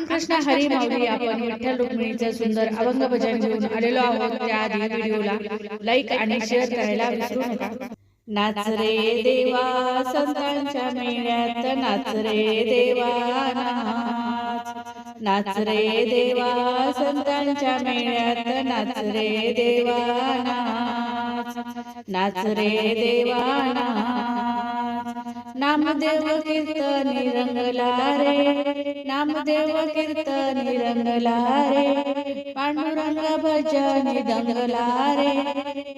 रामकृष्ण हरी माऊली आपण विठ्ठल रुक्मिणीचं सुंदर अभंग भजन घेऊन आलेलो आहोत त्याआधी व्हिडिओला. लाईक आणि शेअर करायला विसरू नका. नाच रे देवा संतांच्या मेळ्यात नाच रे देवा नाच. रे देवा संतांच्या मेळ्यात नाच रे देवा नाच रे देवा नाच. नामदेव कीर्तनी रंगला रे नामदेव कीर्तनी रंगला रे पांडुरंग भजनी दंगला रे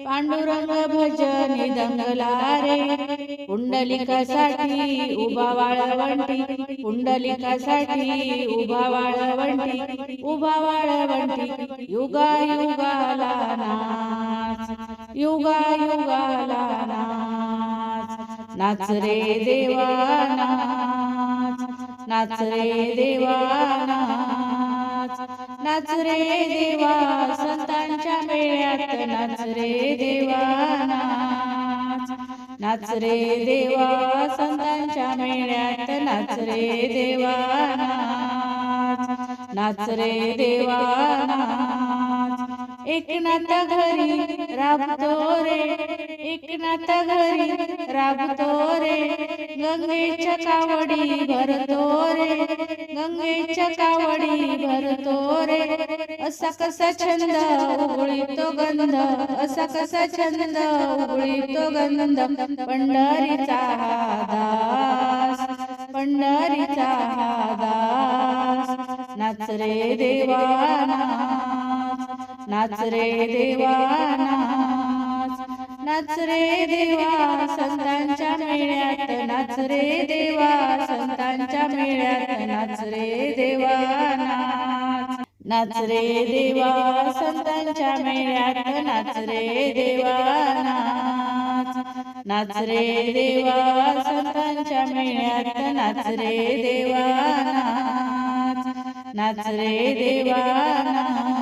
पांडुरंग भजनी दंगला रे पुंडलिकासाठी उभा वाळवंटी पुंडलिकासाठी उभा वाळवंटी उभा वाळवंटी युगा युगाला नाच युगा युगाला नाच. नाच रे देवा नाच नाच रे देवा नाच नाच रे देवा संतांच्या मेळ्यात नाच रे देवा नाच नाच रे देवा संतांच्या मेळ्यात नाच रे देवा नाच नाच रे देवा नाच एकनाथ घरी राबतो रे एकनाथ घरी राबतो रे. गंगेच्या कावडी भरतो रे गंगेच्या कावडी भरतो रे. असा कसा छंद उगळीतो गंध असा कसा छंद उगळीतो गंध. पंढरीचा हा दास पंढरीचा हा दास. नाच रे देवाना नाच रे देवा नाच नाच रे देवा संतांच्या मेळ्यात नाच रे देवा संतांच्या मेळ्यात नाच रे देवा नाच नाच रे देवा संतांच्या मेळ्यात नाच रे देवा नाच नाच रे देवा संतांच्या मेळ्यात नाच रे देवा नाच नाच रे देवा नाच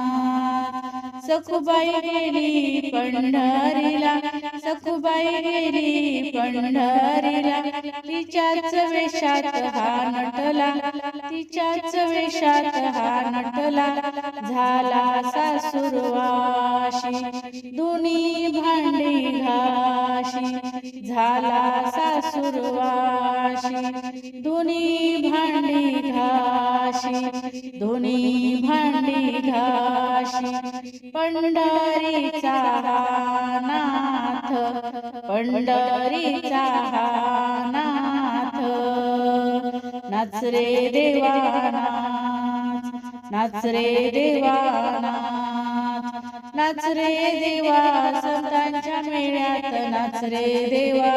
सखुबाई गेली पंढरीला सखुबाई गेली पंढरीला. तिच्याच वेशात हा नटला तिच्याच वेशात हा नटला. झाला सासुरवाशी दोन्ही भांडी घाशी. झाला धुनी दोन्ही भांडी घाशी दोन्ही भांडी घाशी पंढरीचा हा नाथ पंढरीचा नाथ. नाच रे देवा नाच रे देवा नाच रे देवा संतांच्या मेळ्यात नाच रे देवा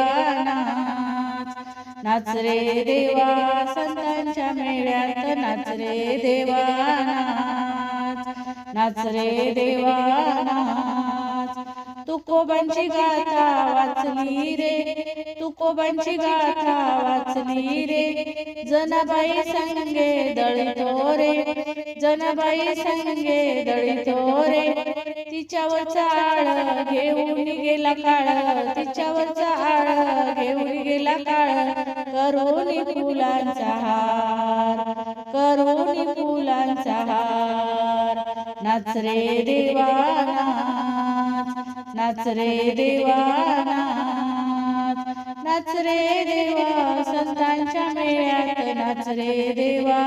नाच रे देवा संतांच्या मेळ्यात नाच रे देवा नाच. नाच रे देवा नाच. तुकोबांची गाथा वाचली रे. तुकोबांची गाथा वाचली रे. जनाबाई संगे दळितो रे. जनाबाई संगे दळितो रे. तिच्यावरचा आळ घेऊन गेला काळ. तिच्यावरचा आळ घेऊन गेला काळ. करून फुलांचा हार. करून फुलांचा हार. नाच रे देवाना नाच रे देवा नाच रे देवा संतांच्या मेळ्यात नाच रे देवा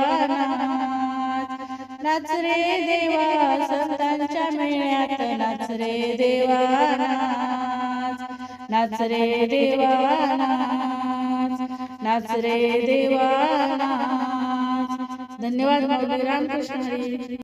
नाच रे देवा संतांच्या मेळ्यात नाच रे देवा नाच रे देवा नाच रे देवा धन्यवाद रामकृष्ण